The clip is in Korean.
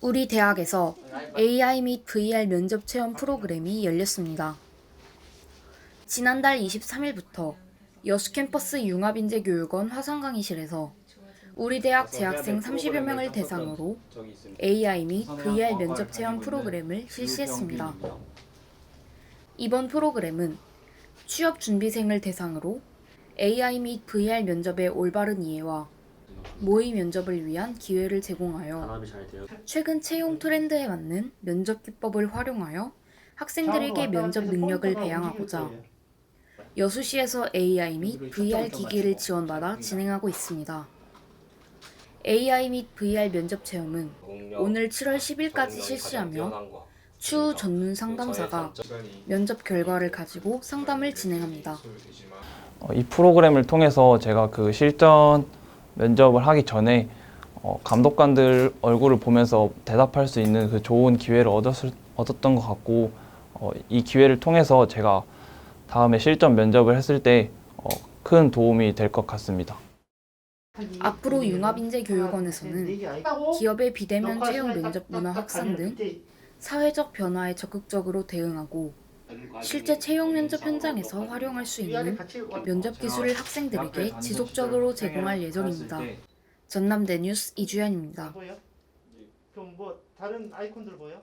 우리 대학에서 AI 및 VR 면접 체험 프로그램이 열렸습니다. 지난달 23일부터 여수 캠퍼스 융합인재교육원 화상 강의실에서 우리 대학 재학생 30여 명을 대상으로 AI 및 VR 면접 체험 프로그램을 실시했습니다. 이번 프로그램은 취업 준비생을 대상으로 AI 및 VR 면접의 올바른 이해와 모의 면접을 위한 기회를 제공하여 단합이 잘 되어 최근 채용 트렌드에 맞는 면접 기법을 활용하여 학생들에게 면접 능력을 배양하고자 여수시에서 AI 및 VR 기기를 지원받아 진행하고 있습니다. AI 및 VR 면접 체험은 오늘 7월 10일까지 실시하며 추후 전문 상담사가 면접 결과를 가지고 상담을 진행합니다. 어, 이 프로그램을 통해서 제가 그 실전 면접을 하기 전에 어, 감독관들 얼굴을 보면서 대답할 수 있는 그 좋은 기회를 얻었을, 얻었던 것 같고 어, 이 기회를 통해서 제가 다음에 실전 면접을 했을 때 어, 큰 도움이 될 것 같습니다. 앞으로 융합인재 교육원에서는 기업의 비대면 채용 면접 문화 확산 등 사회적 변화에 적극적으로 대응하고 실제 채용 면접 현장에서 활용할 수 있는 면접 기술을 학생들에게 지속적으로 제공할 예정입니다. 전남대 뉴스 이주연입니다. 보여? 그럼 뭐 다른 아이콘들 보여?